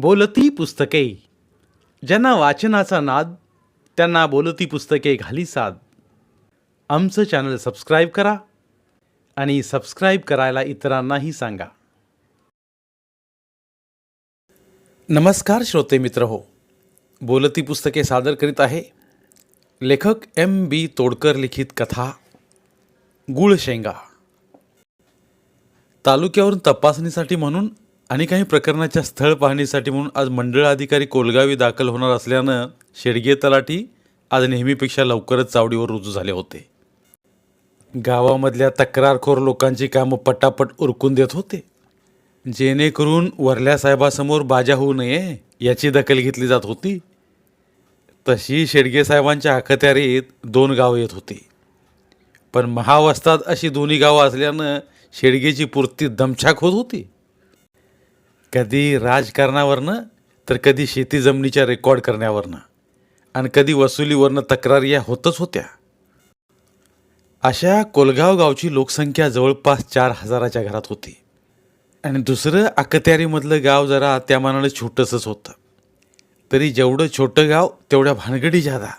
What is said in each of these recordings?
बोलती पुस्तके. ज्यांना वाचनाचा नाद त्यांना बोलती पुस्तके घाली साद. आमचं चॅनल सबस्क्राईब करा आणि सबस्क्राईब करायला इतरांनाही सांगा. नमस्कार श्रोते मित्र हो. बोलती पुस्तके सादर करीत आहे लेखक एम बी तोडकर लिखित कथा गुळशेंगा तालुक्यावरून तपासणीसाठी म्हणून आणि काही प्रकरणाच्या स्थळ पाहणीसाठी म्हणून आज मंडळ अधिकारी कोलगावी दाखल होणार असल्यानं शेडगे तलाठी आज नेहमीपेक्षा लवकरच चावडीवर रुजू झाले होते. गावामधल्या तक्रारखोर लोकांची कामं पटापट उरकून देत होते. जेणेकरून वरल्या साहेबासमोर बाजा होऊ नये याची दखल घेतली जात होती. तशी शेडगे साहेबांच्या अखत्यारीत दोन गावं येत होती. पण महावस्तात अशी दोन्ही गावं असल्यानं शेडगेची पूर्ती दमछाक होत होती. कधी राजकारणावरनं तर कधी शेती जमिनीच्या रेकॉर्ड करण्यावरनं. आणि कधी वसुलीवरनं तक्रारी या होतच होत्या. अशा कोलगाव गावची लोकसंख्या जवळपास चार हजाराच्या घरात होती. आणि दुसरं अकत्यारीमधलं गाव जरा त्या मानानं छोटंसंच होतं. तरी जेवढं छोटं गाव तेवढ्या भानगडी जादा.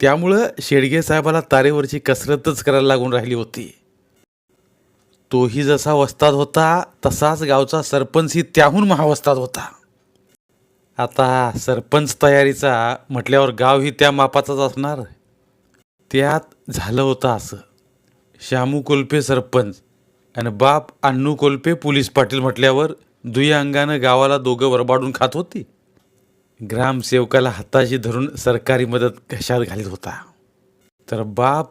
त्यामुळं शेडगे साहेबाला तारेवरची कसरतच करायला लागून राहिली होती. तोही जसा वस्ताद होता तसाच गावचा सरपंचही त्याहून महावस्ताद होता. आता सरपंच तयारीचा म्हटल्यावर गावही त्या मापाचाच असणार? त्यात झालं होतं असं. श्यामू कोल्पे सरपंच आणि बाप अण्णू कोल्पे पोलीस पाटील म्हटल्यावर दुई अंगानं गावाला दोघं वरबाडून खात होती. ग्रामसेवकाला हाताशी धरून सरकारी मदत घशात घालीत होता? तर बाप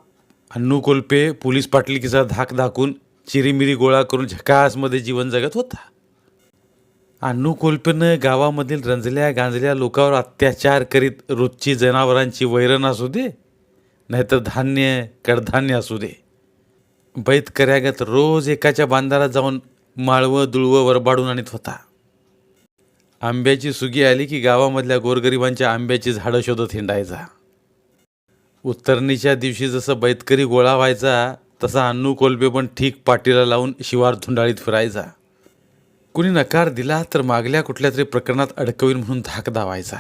अण्णू कोल्पे पोलीस पाटीलकीचा धाक दाखवून चिरीमिरी गोळा करून झकासमध्ये जीवन जगत होता. अण्णू कोल्पेनं गावामधील रंजल्या गांजल्या लोकांवर अत्याचार करीत रोजची जनावरांची वैरण असू दे नाहीतर धान्य कडधान्य असू दे. बैत कर्यागत रोज एकाच्या बांधारात जाऊन माळवं दुळवं वरबाडून आणत होता. आंब्याची सुगी आली की गावामधल्या गोरगरिबांच्या आंब्याची झाडं शोधत हिंडायचा. उत्तरणीच्या दिवशी जसं बैतकरी गोळा व्हायचा तसा अण्णू कोलबे पण ठीक पाटीला लावून शिवार धुंडाळीत फिरायचा. कुणी नकार दिला तर मागल्या कुठल्या तरी प्रकरणात अडकवीन म्हणून धाक दावायचा.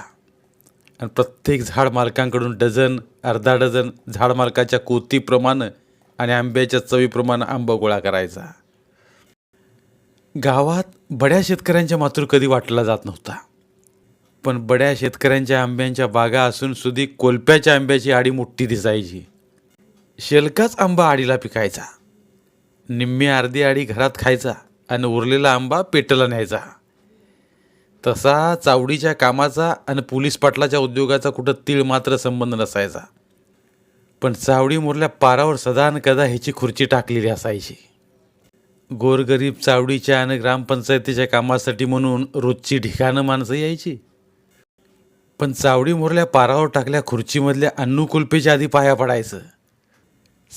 आणि प्रत्येक झाड मालकांकडून डझन अर्धा डझन झाड मालकाच्या कोतीप्रमाणे आणि आंब्याच्या चवीप्रमाणे आंबा गोळा करायचा. गावात बड्या शेतकऱ्यांच्या मातूर कधी वाटला जात नव्हता. पण बड्या शेतकऱ्यांच्या आंब्यांच्या बागा असून सुधी कोलप्याच्या आंब्याची आडी मोठी दिसायची. शेलकाच आंबा आडीला पिकायचा. निम्मी अर्धी आडी घरात खायचा आणि उरलेला आंबा पेटला न्यायचा. तसा चावडीच्या कामाचा आणि पोलीस पाटलाच्या उद्योगाचा कुठं तीळ मात्र संबंध नसायचा. पण चावडी मुरल्या पारावर सदान कदा ह्याची खुर्ची टाकलेली असायची. गोरगरीब चावडीच्या आणि ग्रामपंचायतीच्या कामासाठी म्हणून रोजची ठिकाणं माणसं यायची. पण चावडी मुरल्या पारावर टाकल्या खुर्चीमधल्या अण्णू कुल्पेच्या आधी पाया पडायचं.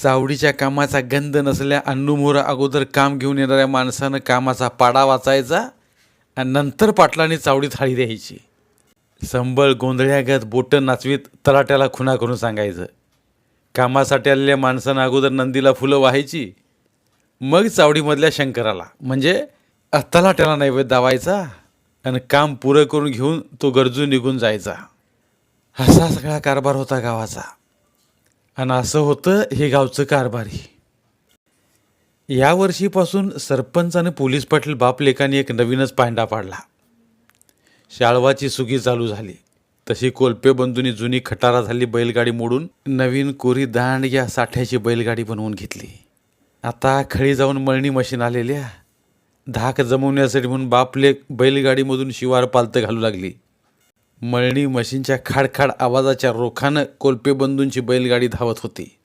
चावडीच्या कामाचा गंध नसल्या अण्णू मोरा अगोदर काम घेऊन येणाऱ्या माणसानं कामाचा पाडा वाचायचा आणि नंतर पाटलाने चावडी थाळी द्यायची. संबळ गोंधळ्यागत बोटं नाचवीत तलाट्याला खुना करून सांगायचं. कामासाठी आलेल्या माणसानं अगोदर नंदीला फुलं वाहायची. मग चावडीमधल्या शंकराला म्हणजे तलाट्याला नैवेद्य दावायचा आणि काम पुरं करून घेऊन तो गरजू निघून जायचा. असा सगळा कारभार होता गावाचा. आणि असं होतं हे गावचं कारभारी या वर्षीपासून सरपंच आणि पोलीस पाटील बापलेकांनी एक नवीनच पांडा पाडला. शाळवाची सुगी चालू झाली. तशी कोल्पे बंधूंनी जुनी खटारा झाली बैलगाडी मोडून नवीन कोरी दांड या साठ्याची बैलगाडी बनवून घेतली. आता खळी जाऊन मळणी मशीन आलेल्या धाक जमवण्यासाठी म्हणून बापले बैलगाडीमधून शिवार पालतं घालू लागली. मळणी मशीनच्या खाडखाड आवाजाच्या रोखानं कोल्पे बंधूंची बैलगाडी धावत होती.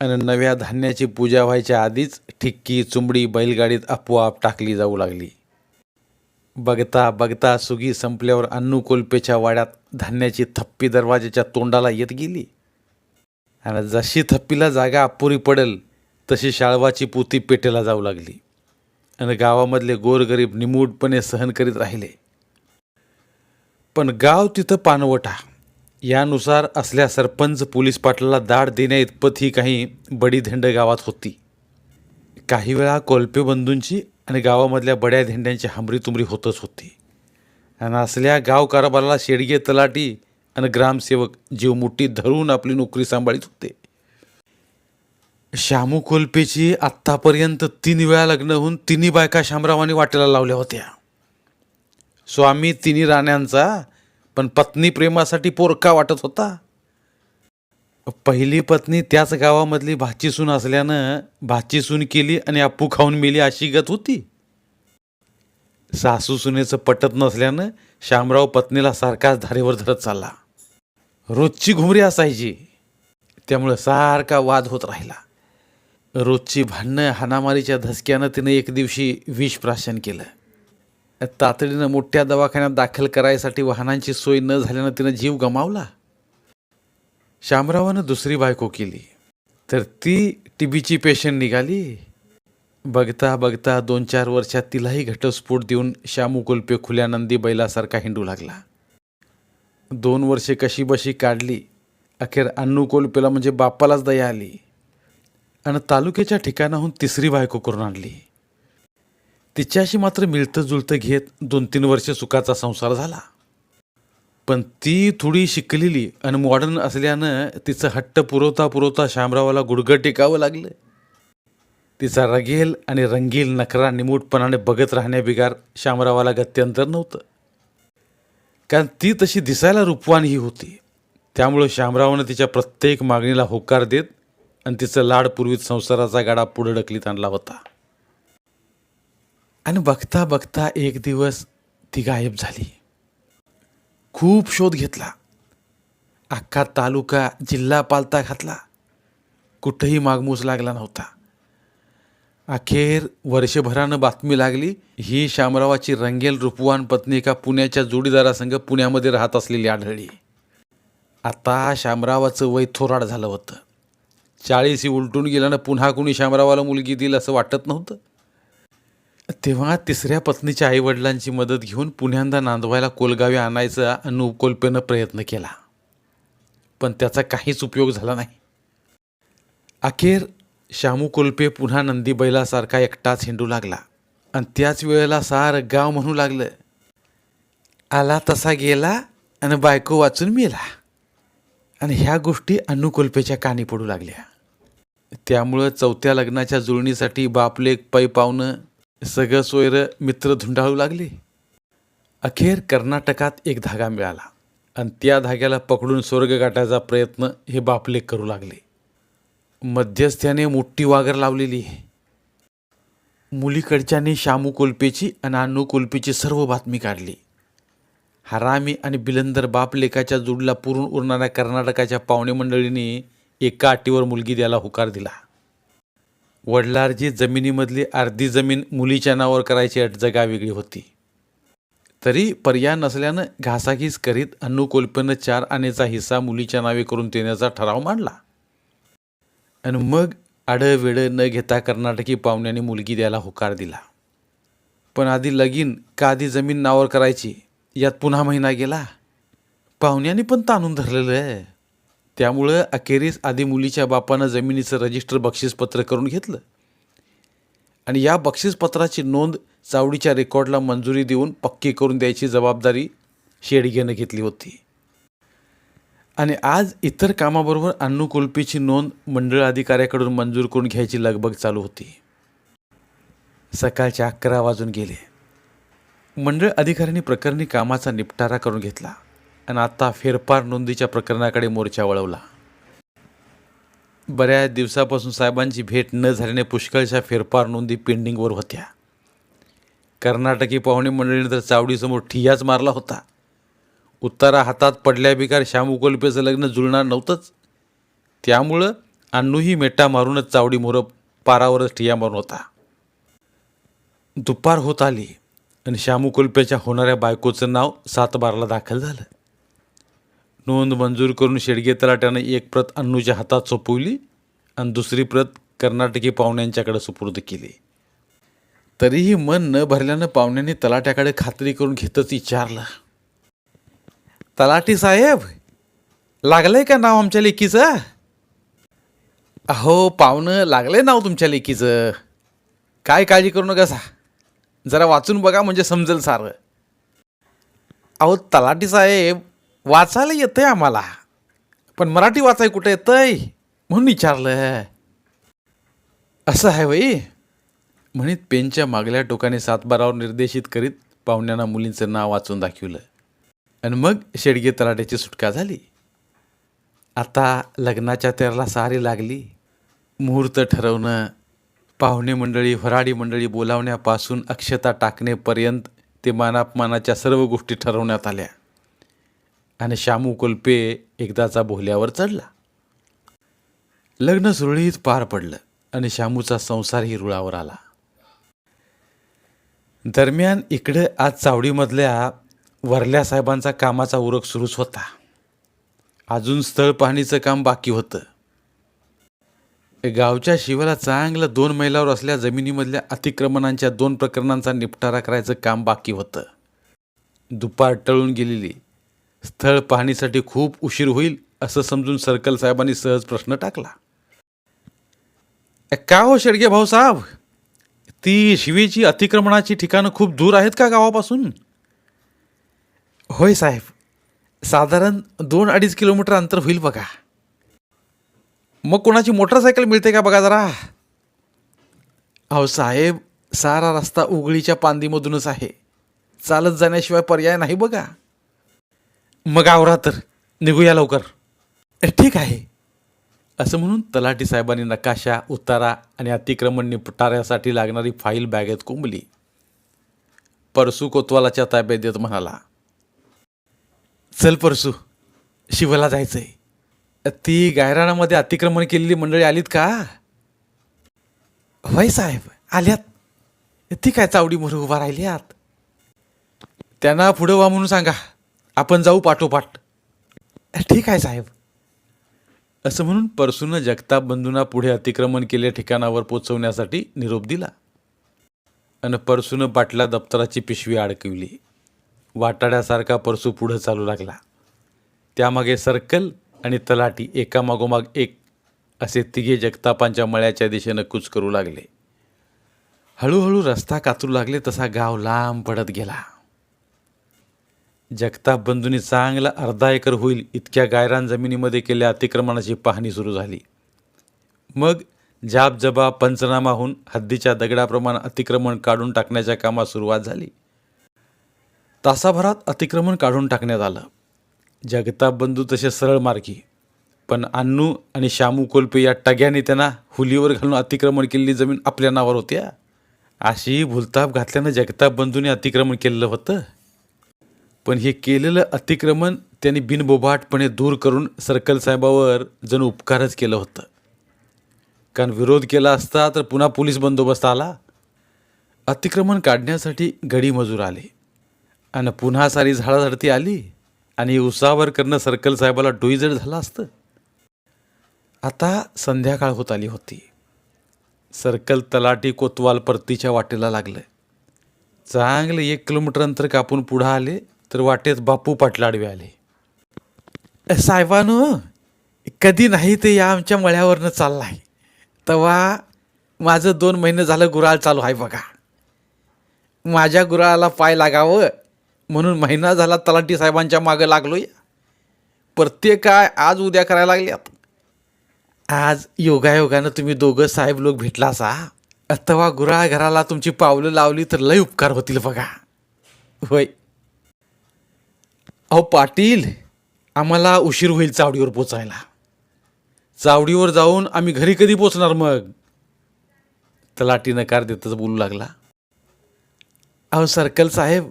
आणि नव्या धान्याची पूजा व्हायच्या आधीच ठिक्की चुंबडी बैलगाडीत आपोआप टाकली जाऊ लागली. बघता बघता सुगी संपल्यावर अन्नू कोल्पेच्या वाड्यात धान्याची थप्पी दरवाजाच्या तोंडाला येत गेली. आणि जशी थप्पीला जागा अपुरी पडेल तशी शाळवाची पोती पेटेला जाऊ लागली. आणि गावामधले गोरगरीब निमूटपणे सहन करीत राहिले. पण गाव तिथं पानवटा यानुसार असल्या सरपंच पोलीस पाटलाला दाढ देण्या इतपत ही काही बडी धेंड गावात होती. काही वेळा कोल्पे बंधूंची आणि गावामधल्या बड्या धेंड्यांची हमरी तुमरी होतच होती. आणि असल्या गाव कारभाराला शेडगे तलाटी आणि ग्रामसेवक जीव मुठीत धरून आपली नोकरी सांभाळीत होते. श्यामू कोल्पेची आत्तापर्यंत तीन वेळा लग्न होऊन तिन्ही बायका शामरावाने वाटेला लावल्या होत्या. स्वामी तिन्ही राण्यांचा पण पत्नी प्रेमासाठी पोरका वाटत होता. पहिली पत्नी त्याच गावामधली भाची सून असल्यानं भाची सून केली आणि आपू खाऊन मेली अशी गत होती. सासू सुनेचं पटत नसल्यानं शामराव पत्नीला सारखाच धारेवर धरत चालला. रोजची घुमरी असायची. त्यामुळं सारखा वाद होत राहिला. रोजची भांडणं हाणामारीच्या धसक्यानं तिनं एक दिवशी विष प्राशन केलं. तातडीनं मोठ्या दवाखान्यात दाखल करायसाठी वाहनांची सोय न झाल्यानं तिनं जीव गमावला. शामरावानं दुसरी बायको केली. तर ती टीबीची पेशंट निघाली. बघता बघता दोन चार वर्षात तिलाही घटस्फोट देऊन श्यामू कुलपे खुल्या नंदी बैलासारखा हिंडू लागला. दोन वर्षे कशी बशी काढली. अखेर अन्नू कोलपेला म्हणजे बाप्पालाच दया आली. आणि तालुक्याच्या ठिकाणाहून तिसरी बायको करून आणली. तिच्याशी मात्र मिळतं जुळतं घेत दोन तीन वर्ष सुखाचा संसार झाला. पण ती थोडी शिकलेली आणि मॉडर्न असल्यानं तिचं हट्ट पुरवता पुरवता शामरावाला गुडघं टेकावं लागलं. तिचा रगेल आणि रंगील नखरा निमूटपणाने बघत राहण्याबिगार शामरावाला गत्यंतर नव्हतं. कारण ती तशी दिसायला रूपवान ही होती. त्यामुळं शामरावानं तिच्या प्रत्येक मागणीला होकार देत आणि तिचं लाड पूर्वीत संसाराचा गाडा पुढे ढकलीत आणला होता. आणि बघता बघता एक दिवस ती गायब झाली. खूप शोध घेतला. अख्खा तालुका जिल्हा पालता घातला. कुठंही मागमूस लागला नव्हता. अखेर वर्षभरानं बातमी लागली ही शामरावाची रंगेल रूपवान पत्नी एका पुण्याच्या जोडीदारासंग पुण्यामध्ये राहत असलेली आढळली. आता शामरावाचं वय थोराड झालं होतं. चाळीसी उलटून गेल्यानं पुन्हा कुणी शामरावाला मुलगी देईल असं वाटत नव्हतं. तेव्हा तिसऱ्या पत्नीच्या आईवडिलांची मदत घेऊन पुण्यांदा नांदवायला कोलगावी आणायचा अनु कोल्पेनं प्रयत्न केला. पण त्याचा काहीच उपयोग झाला नाही. अखेर शामू कोल्पे पुन्हा नंदीबैलासारखा एकटाच हिंडू लागला. आणि त्याच वेळेला सार गाव म्हणू लागलं आला तसा गेला आणि बायको वाचून मेला. आणि ह्या गोष्टी अनुकोल्पेच्या कानी पडू लागल्या. त्यामुळं चौथ्या लग्नाच्या जुळणीसाठी बापलेक पै पावणं सगळं सोयरं मित्र धुंडाळू लागले. अखेर कर्नाटकात एक धागा मिळाला. आणि त्या धाग्याला पकडून स्वर्ग गाठायचा प्रयत्न हे बापले करू लागले. मध्यस्थ्याने मोठी वागर लावलेली आहे. मुलीकडच्याने शामू कोल्पेची आणि अण्णू कोल्पेची सर्व बातमी काढली. हरामी आणि बिलंदर बापलेकाच्या जुडला पुरून उरणाऱ्या कर्नाटकाच्या पाहुणे मंडळीने एका अटीवर मुलगी द्यायला होकार दिला. वडलारजी जमिनीमधली अर्धी जमीन मुलीच्या नावावर करायची अट जगा वेगळी होती. तरी पर्याय नसल्यानं घासाघीस करीत अण्णू चार आनेचा हिस्सा मुलीच्या नावे करून देण्याचा ठराव मांडला. आणि मग आडं न घेता कर्नाटकी पाहुण्याने मुलगी द्यायला होकार दिला. पण आधी लगीन का आधी जमीन नावावर करायची यात पुन्हा महिना गेला. पाहुण्याने पण ताणून धरलेलं आहे. त्यामुळं अखेरीस आधी मुलीच्या बापानं जमिनीचं रजिस्टर बक्षीसपत्र करून घेतलं. आणि या बक्षीसपत्राची नोंद चावडीच्या रेकॉर्डला मंजुरी देऊन पक्की करून द्यायची जबाबदारी शेडगेनं घेतली होती. आणि आज इतर कामाबरोबर अन्नकुल्पीची नोंद मंडळ अधिकाऱ्याकडून मंजूर करून घ्यायची लगबग चालू होती. सकाळच्या अकरा वाजून गेले. मंडळ अधिकाऱ्यांनी प्रकरणी कामाचा निपटारा करून घेतला. आणि आता फेरफार नोंदीच्या प्रकरणाकडे मोर्चा वळवला. बऱ्याच दिवसापासून साहेबांची भेट न झाल्याने पुष्कळशा फेरफार नोंदी पेंडिंगवर होत्या. कर्नाटकी पाहुणे मंडळीने तर चावडीसमोर ठियाच मारला होता. उत्तारा हातात पडल्या बिकार श्याम लग्न जुळणार नव्हतंच. त्यामुळं अण्णूही मेटा मारूनच चावडी मोर पारावरच ठिया मारून होता. दुपार होत आली आणि श्यामू कोल्पेच्या होणाऱ्या बायकोचं नाव सातबारला दाखल झालं. नोंद मंजूर करून शेडगे तलाट्यानं एक प्रत अण्णूच्या हातात सोपवली आणि दुसरी प्रत कर्नाटकी पाहुण्यांच्याकडे सुपूर्द केली. तरीही मन न भरल्यानं पाहुण्यांनी तलाट्याकडे खात्री करून घेतच विचारलं. तलाटी साहेब लागलंय का नाव आमच्या लेकीचं? अहो पाहुणं लागलंय नाव तुमच्या लेकीचं. काय काळजी करू नका सा जरा वाचून बघा म्हणजे समजेल सारं. अहो तलाटी साहेब वाचायला येतंय आम्हाला. पण मराठी वाचाय कुठं येतंय? म्हणून विचारलं. असं आहे वई म्हणित पेनच्या मागल्या टोकाने सातबारावर निर्देशित करीत पाहुण्यांना मुलींचं नाव वाचून दाखवलं. आणि मग शेडगे तलाट्याची सुटका झाली. आता लग्नाच्या तेराला सारी लागली. मुहूर्त ठरवणं पाहुणे मंडळी वराडी मंडळी बोलावण्यापासून अक्षता टाकणेपर्यंत ते मानापमानाच्या सर्व गोष्टी ठरवण्यात आल्या. आणि शामू कुलपे एकदाचा भोल्यावर चढला. लग्न सुरळीत पार पडलं आणि शामूचा संसारही रुळावर आला. दरम्यान इकडं आज चावडीमधल्या वरल्या साहेबांचा कामाचा उरक सुरूच होता. अजून स्थळ पाहणीचं काम बाकी होतं. गावच्या शिवाला चांगलं दोन मैलावर असल्या जमिनीमधल्या अतिक्रमणांच्या दोन प्रकरणांचा निपटारा करायचं काम बाकी होतं. दुपार टळून गेलेली स्थळ पाहणीसाठी खूप उशीर होईल असं समजून सर्कल साहेबांनी सहज प्रश्न टाकला. का हो शेडगे भाऊसाहेब ती शिवेची अतिक्रमणाची ठिकाणं खूप दूर आहेत का गावापासून? होय साहेब. साधारण दोन अडीच किलोमीटर अंतर होईल बघा. मग कोणाची मोटरसायकल मिळते का बघा जरा? अहो साहेब सारा रस्ता उघडीच्या पांदीमधूनच आहे. चालत जाण्याशिवाय पर्याय नाही बघा. मग आवरा तर. निघूया लवकर. "ए, ठीक आहे. असं म्हणून तलाठी साहेबांनी नकाशा उतारा आणि अतिक्रमण निपटाऱ्यासाठी लागणारी फाईल बॅगेत कोंबली. परसू कोतवालाच्या ताब्यात देत म्हणाला चल परसू शिवला जायचंय. ती गायराणामध्ये अतिक्रमण केलेली मंडळी आलीत का? होय साहेब आल्यात. ती काय चावडी मोर उभा राहिल्यात त्यांना पुढं वा म्हणून सांगा. आपण जाऊ पाठोपाठ. ठीक आहे साहेब. असं म्हणून परसूनं जगताप बंधूंना पुढे अतिक्रमण केलेल्या ठिकाणावर पोचवण्यासाठी निरोप दिला. आणि परसूनं पाटला दप्तराची पिशवी अडकवली. वाटाड्यासारखा परसू पुढं चालू लागला. त्यामागे सर्कल आणि तलाठी एकामागोमाग एक असे तिघे जगतापांच्या मळ्याच्या दिशेनं कूच करू लागले. हळूहळू रस्ता कातरू लागले तसा गाव लांब पडत गेला. जगताप बंधूंनी चांगला अर्धा एकर होईल इतक्या गायरान जमिनीमध्ये केलेल्या अतिक्रमणाची पाहणी सुरू झाली. मग जाब जबा पंचनामा होऊन हद्दीच्या दगडाप्रमाणे अतिक्रमण काढून टाकण्याच्या कामात सुरुवात झाली. तासाभरात अतिक्रमण काढून टाकण्यात आलं. जगताप बंधू तसे सरळ मार्गी पण अन्नू आणि शामू कोल्पे या टग्याने त्यांना हुलीवर घालून अतिक्रमण केलेली जमीन आपल्या नावावर होत्या. अशी भूलताप घातल्यानं जगताप बंधूने अतिक्रमण केलेलं होतं. पण हे केलेलं अतिक्रमण त्यांनी बिनबोभाटपणे दूर करून सर्कल साहेबावर जणू उपकारच केलं होतं. कारण विरोध केला असता तर पुन्हा पोलीस बंदोबस्त आला. अतिक्रमण काढण्यासाठी गडी मजूर आले. आणि पुन्हा सारी झाडाझडती आली. आणि उसावर करणं सर्कल साहेबाला डोईजड झालं असतं. आता संध्याकाळ होत आली होती. सर्कल तलाटी कोतवाल परतीच्या वाटेला लागलं. चांगले एक किलोमीटर अंतर कापून पुढं आले. तर वाटेत बापू पाटलाडवे आले. साहेबानो कधी नाही ते या आमच्या मळ्यावरनं चाललाय. तेव्हा माझं दोन महिने झालं गुराळ चालू आहे बघा. माझ्या गुराळाला पाय लागावं म्हणून महिना झाला तलाठी साहेबांच्या मागं लागलोय. प्रत्येक काय आज उद्या करायला लागल्यात. आज योगायोगानं तुम्ही दोघं साहेब लोक भेटला असा तेव्हा गुराळ घराला तुमची पावलं लावली तर लय उपकार होतील बघा. होय अहो पाटील आम्हाला उशीर होईल चावडीवर पोचायला. चावडीवर जाऊन आम्ही घरी कधी पोचणार मग? तलाटी नकार देतच बोलू लागला. अहो सर्कल साहेब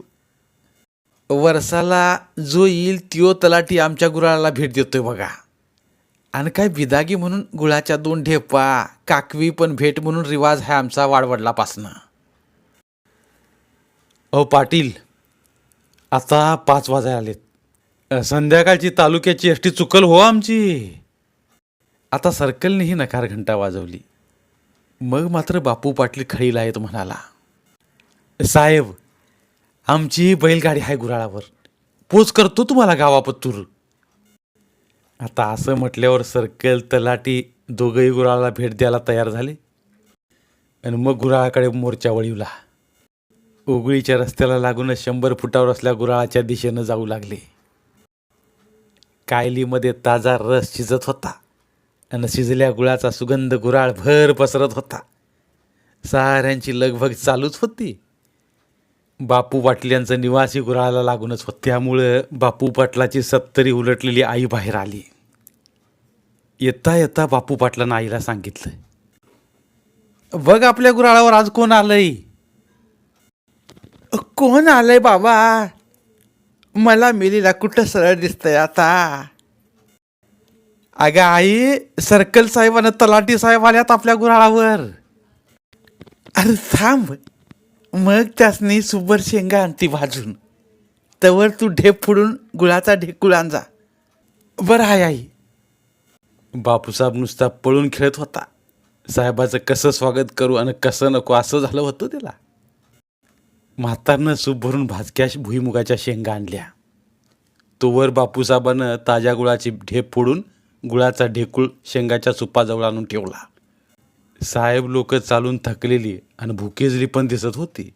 वर्षाला जो येईल त्यो तलाटी आमच्या गुराळाला भेट देतोय बघा. आणि काय बिदागी म्हणून गुळाच्या दोन ढेपा काकवी पण भेट म्हणून रिवाज आहे आमचा वाडवडलापासनं. अहो पाटील आता पाच वाजायला आलेत. संध्याकाळची तालुक्याची एसटी चुकल हो आमची. आता सर्कलनेही नकार घंटा वाजवली. मग मात्र बापू पाटील खळीला आहेत म्हणाला. साहेब आमची बैलगाडी आहे गुराळावर. पोच करतो तुम्हाला गावापत्तूर. आता असं म्हटल्यावर सर्कल तलाटी दोघंही गुराळाला भेट द्यायला तयार झाले. आणि मग गुराळाकडे मोर्चा वळीवला. उगळीच्या रस्त्याला लागूनच शंभर फुटावर असल्या गुराळाच्या दिशेनं जाऊ लागले. कायलीमध्ये ताजा रस शिजत होता. आणि शिजल्या गुळाचा सुगंध गुराळ भर पसरत होता. साऱ्यांची लगभग चालूच होती. बापू पाटील यांचं निवासी गुराळाला लागूनच होतं. त्यामुळं बापू पाटलाची सत्तरी उलटलेली आई बाहेर आली. येता येता बापू पाटलानं आईला सांगितलं बघ आपल्या गुराळावर आज कोण आलंय. कोण आलंय बाबा? मला मिलीला कुठं सरळ दिसतंय आता? अगं आई सर्कल साहेब आणि तलाठी साहेब आल्यात आपल्या गुराळावर. अरे थांब. मग त्यासनी सुबर शेंगा आणती भाजून. तवर तू ढेप फोडून गुळाचा ढेकूळ आणजा. बरं आहे आई. बापूसाहेब नुसता पळून खेळत होता. साहेबाचं कसं स्वागत करू आणि कसं नको असं झालं होतं त्याला म्हातारनं सूप भरून भाजक्या भुईमुगाच्या शेंगा आणल्या. तोवर बापूसाहेबानं ताज्या गुळाची ढेप फोडून गुळाचा ढेकूळ शेंगाच्या सुपाजवळ आणून ठेवला. साहेब लोक चालून थकलेली आणि भुकेजरी पण दिसत होती.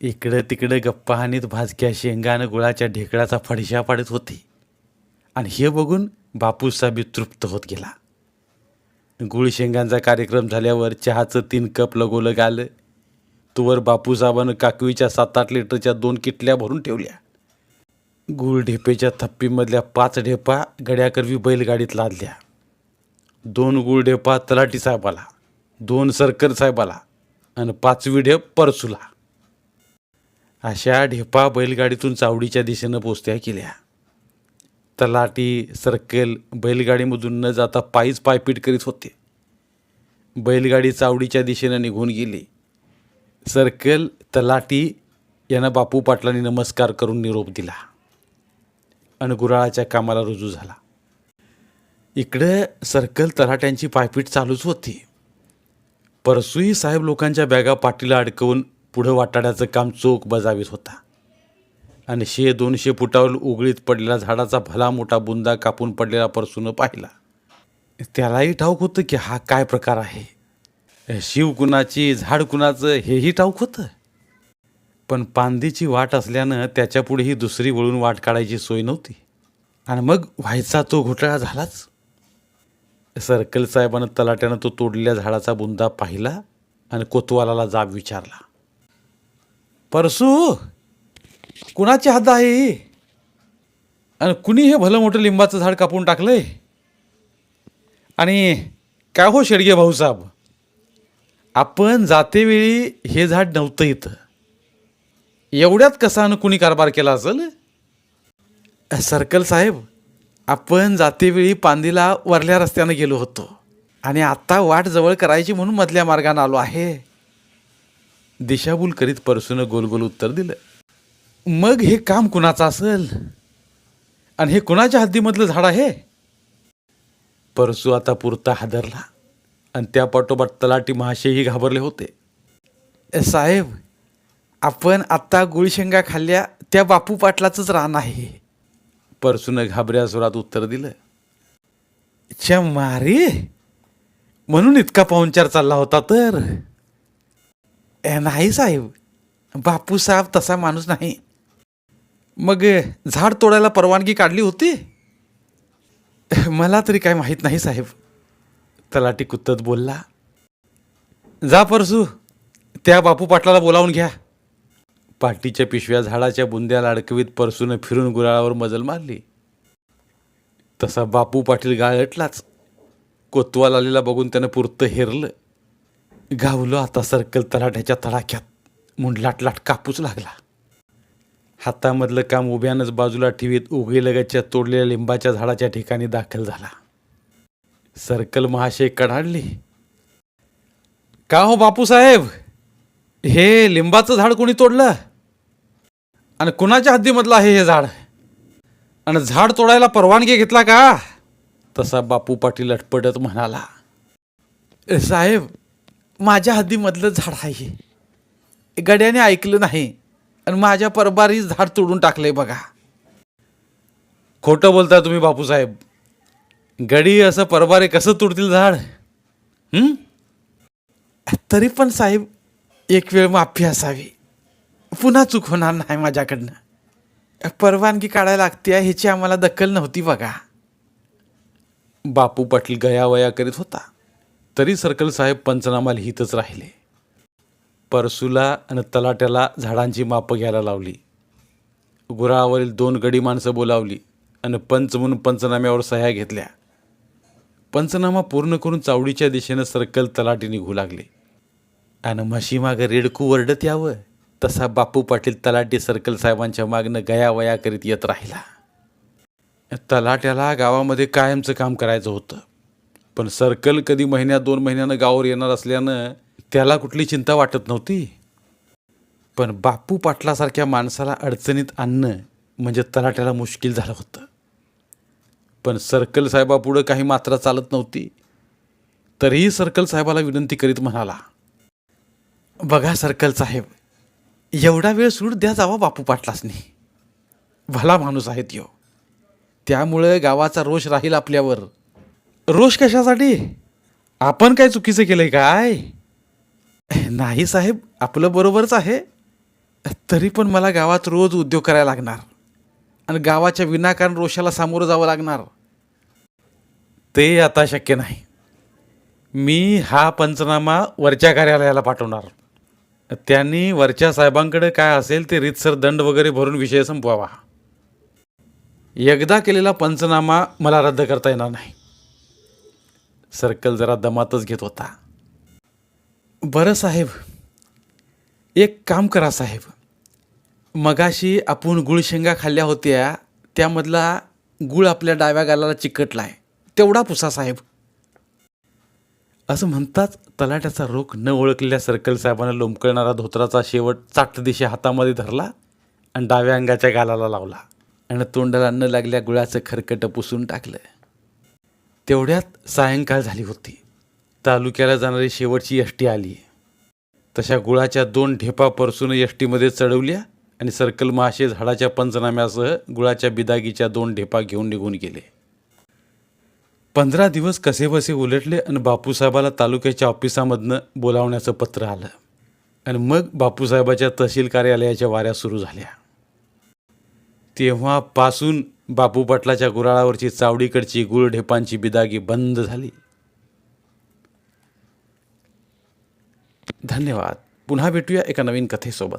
इकडं तिकडं गप्पा हानीत भाजक्या शेंगा आणि गुळाच्या ढेकळाचा फडशा पाडत होती. आणि हे बघून बापूसाहेब तृप्त होत गेला. गुळ शेंगांचा कार्यक्रम झाल्यावर चहाचं तीन कप लगोलग आलं. तुवर बापूसाहेबानं काकवीच्या सात आठ लिटरच्या दोन किटल्या भरून ठेवल्या. गुळ ढेपेच्या थप्पीमधल्या पाच ढेपा गड्याकरवी बैलगाडीत लादल्या. दोन गुळ ढेपा तलाठी साहेबाला दोन सरकर साहेबाला आणि पाचवी ढेप परसूला. अशा ढेपा बैलगाडीतून चावडीच्या दिशेनं पोचत्या केल्या. तलाटी सर्कल बैलगाडीमधून न जाता पायीच पायपीट करीत होते. बैलगाडी चावडीच्या दिशेनं निघून गेली. सर्कल तलाटी यांना बापू पाटलांनी नमस्कार करून निरोप दिला. आणि गुराळाच्या कामाला रुजू झाला. इकडं सर्कल तलाट्यांची पायपीट चालूच होती. परसूही साहेब लोकांच्या बॅगा पाटीला अडकवून पुढं वाटाड्याचं काम चोख बजावीत होता. आणि शे दोनशे फुटावर उघडीत पडलेला झाडाचा भला मोठा बुंदा कापून पडलेला परसून पाहिला. त्यालाही ठाऊक होतं की हा काय प्रकार आहे? शिव कुणाची झाड कुणाचं हेही ठाऊक होतं. पण पांदीची वाट असल्यानं त्याच्यापुढेही दुसरी वळून वाट काढायची सोय नव्हती. आणि मग व्हायचा तो घोटाळा झालाच. सर्कल साहेबानं तलाट्यानं तो तोडलेल्या झाडाचा बुंदा पाहिला आणि कोतवालाला जाब विचारला. परसू कुणाची हद्द आहे आणि कुणी हे भलं मोठं लिंबाचं झाड कापून टाकलंय? आणि काय हो शेडगे भाऊसाहेब आपण जातेवेळी हे झाड नव्हतं इथं. एवढ्यात कसानं कुणी कारभार केला असेल? सर्कल साहेब आपण जातेवेळी पांदीला वरल्या रस्त्यानं गेलो होतो. आणि आत्ता वाट जवळ करायची म्हणून मधल्या मार्गानं आलो आहे. दिशाभूल करीत परसूनं गोलगोल उत्तर दिलं. मग हे काम कुणाचं असेल? आणि हे कुणाच्या हद्दीमधलं झाड आहे? परसू आता पुरता हादरला. आणि त्या पाठोपाठ तलाठी महाशयही घाबरले होते. "ए, साहेब आपण आत्ता गुळशेंगा खाल्ल्या त्या बापू पाटलाचंच रान आहे. परसूनं घाबऱ्या स्वरात उत्तर दिलं. च्या मारे म्हणून इतका पाहुणचार चालला होता तर? "ए, नाही साहेब बापू साहेब तसा माणूस नाही. मग झाड तोडायला परवानगी काढली होती? मला तरी काय माहीत नाही साहेब. तलाटी कुत्तत बोलला जा परसू त्या बापू पाटलाला बोलावून घ्या. पाटीच्या पिशव्या झाडाच्या बुंद्याला अडकवीत परसूनं फिरून गुराळावर मजल मारली. तसा बापू पाटील गाळटलाच कोतवाल आलेला बघून त्यानं पुरतं हेरलं. गावलं आता सर्कल तलाट्याच्या तडाख्यात. मुंडलाटलाट कापूच लागला. हातामधलं काम उभ्यानंच बाजूला ठेवीत उगीलगतच्या तोडलेल्या लिंबाच्या झाडाच्या ठिकाणी दाखल झाला. सर्कल महाशय कढाडली का हो बापूसाहेब हे लिंबाचं झाड कोणी तोडलं? आणि कुणाच्या हद्दीमधलं आहे हे झाड? आणि झाड तोडायला परवानगी घेतला का? तसा बापू पाटील अटपटत म्हणाला. साहेब माझ्या हद्दीमधलं झाड आहे. गड्याने ऐकलं नाही. आणि माझ्या परबारी झाड तोडून टाकलंय बघा. खोटं बोलता तुम्ही बापूसाहेब गडी असं परबारे कसं तुडतील झाड? तरी पण साहेब एक वेळ माफी असावी. पुन्हा चूक होणार नाही माझ्याकडनं. परवानगी काढायला लागते ह्याची आम्हाला दखल नव्हती बघा. बापू पाटील गयावया करीत होता. तरी सर्कल साहेब पंचनामा लिहितच राहिले. परसूला आणि तलाट्याला झाडांची मापं घ्यायला लावली. गुरावरील दोन गडी माणसं बोलावली आणि पंच म्हणून पंचनाम्यावर सह्या घेतल्या. पंचनामा पूर्ण करून चावडीच्या दिशेनं सर्कल तलाटी निघू लागले. आणि म्हशीमागं रेडकू वरडत यावं तसा बापू पाटील तलाटी सर्कल साहेबांच्या मागनं गयावया करीत येत राहिला. तलाट्याला गावामध्ये कायमचं काम करायचं होतं. पण सर्कल कधी महिन्यात दोन महिन्यानं गावावर येणार असल्यानं त्याला कुठली चिंता वाटत नव्हती. पण बापू पाटलासारख्या माणसाला अडचणीत आणणं म्हणजे तलाट्याला मुश्किल झालं होतं. पण सर्कल साहेबापुढं काही मात्रा चालत नव्हती. तरीही सर्कल साहेबाला विनंती करीत म्हणाला बघा सर्कल साहेब एवढा वेळ सूट द्या जावा बापू पाटलासनी. भला माणूस आहेत यो. त्यामुळे गावाचा रोष राहील आपल्यावर. रोष कशासाठी? आपण काय चुकीचं केलंय काय? नाही साहेब आपलं बरोबरच आहे. तरी पण मला गावात रोज उद्योग करायला लागणार. आणि गावाच्या विनाकारण रोषाला सामोरं जावं लागणार. ते आता शक्य नाही. मी हा पंचनामा वरच्या कार्यालयाला पाठवणार. त्यांनी वरच्या साहेबांकडे काय असेल ते रीतसर दंड वगैरे भरून विषय संपवावा. एकदा केलेला पंचनामा मला रद्द करता येणार नाही. सर्कल जरा दमातच घेत होता. बरं साहेब. एक काम करा साहेब. मगाशी आपण गुळशेंगा खाल्ल्या होत्या त्यामधला गुळ आपल्या डाव्या गालाला चिकटला आहे तेवढा पुसा साहेब. असं म्हणताच तलाट्याचा रोख न ओळखलेल्या सर्कल साहेबांना लोंबकळणारा धोत्राचा शेवट चाट दिशे हातामध्ये धरला आणि डाव्या अंगाच्या गालाला लावला आणि तोंडाला न लागल्या गुळाचं खरकटं पुसून टाकलं. तेवढ्यात सायंकाळ झाली होती. तालुक्याला जाणारी शेवटची यष्टी आली. तशा गुळाच्या दोन ढेपा परसून यष्टीमध्ये चढवल्या आणि सर्कल महाशे झाडाच्या पंचनाम्यासह गुळाच्या बिदागीच्या दोन ढेपा घेऊन निघून गेले. पंधरा दिवस कसेबसे उलटले आणि बापूसाहेबाला तालुक्याच्या ऑफिसामधनं बोलावण्याचं पत्र आलं. आणि मग बापूसाहेबाच्या तहसील कार्यालयाच्या वाऱ्या सुरू झाल्या. तेव्हापासून बापू पाटलाच्या गुराळावरची चावडीकडची गुळढेपांची बिदागी बंद झाली. धन्यवाद. पुन्हा भेटूया एका नवीन कथेसोबत.